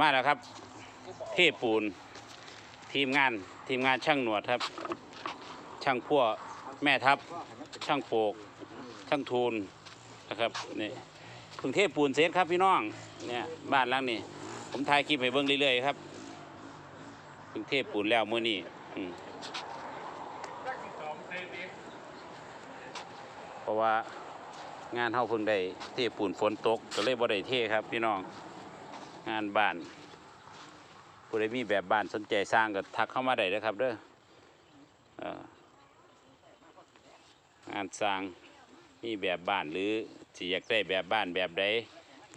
มาแล้วครับ เทปูน ทีมงานทีมงานช่างหนวดครับ ช่างพั่วแม่ทัพ ช่างโปก ช่างทูลนะครับนี่พึ่งเทปูนเสร็จครับพี่น้องเนี่ยบ้านหลังนี้ผมถ่ายคลิปให้เบิ่งเรื่อยๆครับพึ่งเทปูนแล้วเมื้อนี้เพราะว่างานเฮาเพิ่งได้เทปูนฝนตกก็เลยบ่ได้เทครับพี่น้อง งานบ้านผู้ใดมีแบบบ้านสนใจสร้างก็ทักเข้ามาได้เลยครับเด้อเอ่องานสร้างมีแบบบ้านหรือสิอยากได้แบบบ้านแบบใด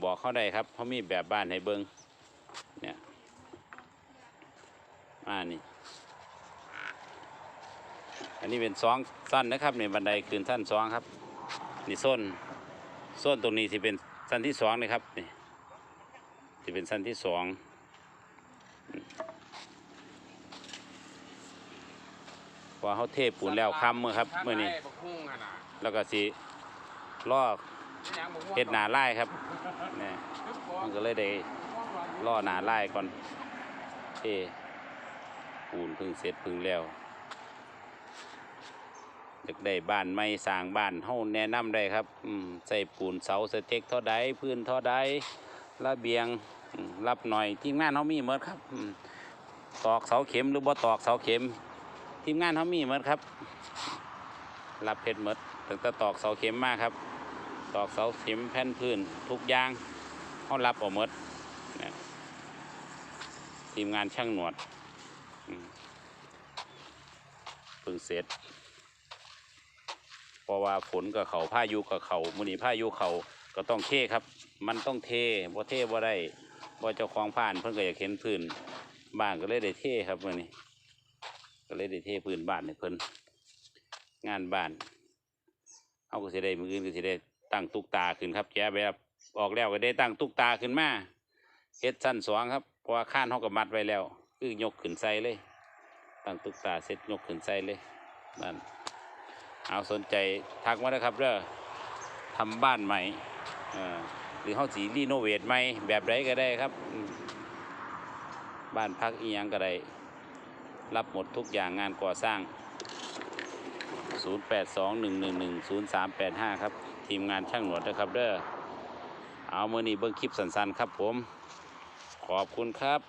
บอกเขาได้ครับเขามีแบบบ้านให้เบิงเนี่ยมานี่อันนี้เป็นสองสั้นนะครับในบันไดขึ้นสั้นสองครับ นี่ส้นส้นตรงนี้ที่เป็นสั้นที่สองนะครับนี่ ที่เป็นสั้นที่สองอืมพอเขาเทปูนแล้วค้ำมือครับเมื่อนี้บักฮุ่งอะน่ะแล้วก็สิลอกเฮ็ดหนาไล่ครับนี่มันก็เลยได้ล่อหนาไล่ก่อนเทปูนเพึ่งเสร็จเพึ่งแล้วอยากได้บ้านไม่สร้างบ้านเฮาแนะนำได้ครับ อืมใส่ปูนเสาสเต็กเท่าใดพื้นเท่าใดระเบียงอืม รับหน่อยทีมงานเฮามีหมดครับตอกเสาเข็มหรือบ่ตอกเสาเข็ม ทีมงานเฮามีหมดครับ รับเพชรหมดตั้งแต่ตอกเสาเข็มมากครับ ตอกเสาเข็มแผ่นพื้นทุกอย่างเขารับออกหมดทีมงานช่างหนวดเพิ่งเสร็จเพราะว่าฝนกับเขาพายุกับเขามือนีพายุเขาก็ต้องเทครับ มันต้องเทบ่เทบ่ได้ บ่เจ้าของผ่านเพิ่นก็อยากเห็นพื้นบ้านก็เลยได้เท่ครับมือนี้ ก็เลยได้เท่พื้นบ้านให้เพิ่นงานบ้านเอาก็สิได้มืออื่นก็สิได้ตั้งตุกตาขึ้นครับแกแบบออกแล้วก็ได้ตั้งตุกตาขึ้นมาเฮ็ดสั้นสองครับเพราะว่าข้านเขาก็มัดไว้แล้ว คือยกขึ้นใส่เลย ตั้งตุกตาเสร็จยกขึ้นใส่เลยนั่นเอาสนใจทักมาเลยครับเด้อทำบ้านใหม่อ่อ หรือเฮาสีรีโนเวทใหม่แบบใดก็ได้ครับ บ้านพักอียังก็ได้รับหมดทุกอย่างงานก่อสร้าง 0821110385 ครับ ทีมงานช่างหนวดนะครับเด้อเอาเมื่อนี้เบิ้งคลิปสั้นๆครับผม ขอบคุณครับ